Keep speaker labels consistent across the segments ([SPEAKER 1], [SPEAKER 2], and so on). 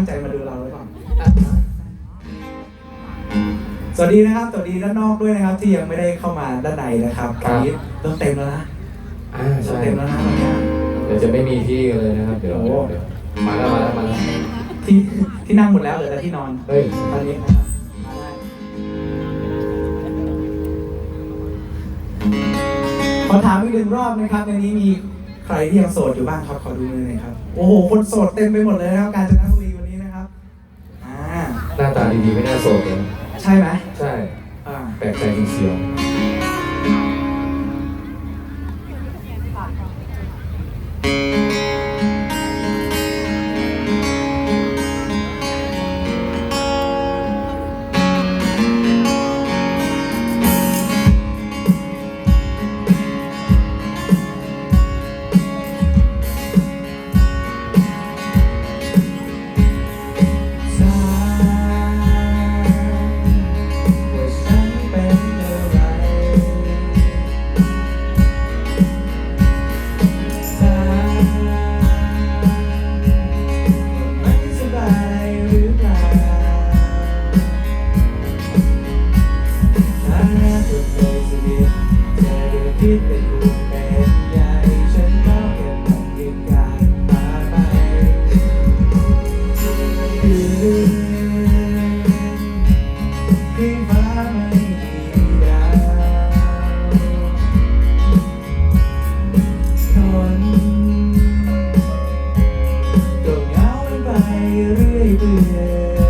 [SPEAKER 1] ตั้งใจมาดูเราหรือเปล่าสวัสดีนะครับสวัสดีด้านนอกด้วยนะครับ ที่ยังไม่ได้เข้ามาด้านในนะครับตอนนี้เริ่มเต็มแล้วนะ
[SPEAKER 2] อ่า
[SPEAKER 1] เริ่ม
[SPEAKER 2] ใช่
[SPEAKER 1] เต็มแล้วนะตอนเนี้ย
[SPEAKER 2] เดี๋ยวจะไม่มีที่กันเลยนะครับ เดี๋ยว
[SPEAKER 1] โอ้
[SPEAKER 2] เดี๋ยวมาแล้วมาแล้วมาแล้ว
[SPEAKER 1] ที่ที่นั่งหมดแล้วเหลือแต่ที่นอน
[SPEAKER 2] เฮ้ย
[SPEAKER 1] ตอนนี้นะครับมาได้ขอถามอีกหนึ่งรอบนะครับในนี้มีใครที่ยังโสดอยู่บ้างครับขอดูมือหน่อยครับ โอ้โห คนโสดเต็มไปหมดเลยนะครับกาญจนบุรีวันนี้นะครับ อ่า
[SPEAKER 2] หน้าตา ดีๆไม่น่าโสดเลย
[SPEAKER 1] ใช่ไหม
[SPEAKER 2] ใช่
[SPEAKER 1] อ่า
[SPEAKER 2] แปลกใจจริงเชียว
[SPEAKER 1] คิดเป็นห่วงเป็นใยฉันก็เก็บมันเก็บการมาไปคือที่ฟ้าไม่มีดาวคนก็เหงาไปเรื่อยเปื่อย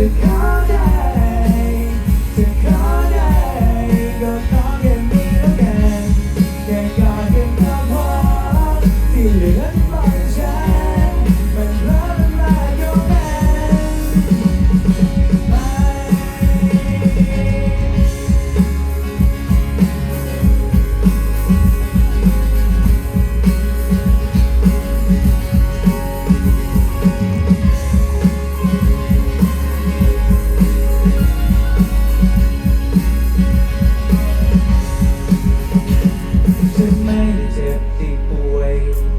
[SPEAKER 1] to God.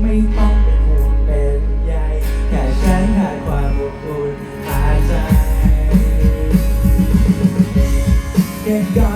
[SPEAKER 1] ไม่ต้องเป็นห่วงเป็นใยแค่ฉันหาความอบอุ่นหายใจ Get go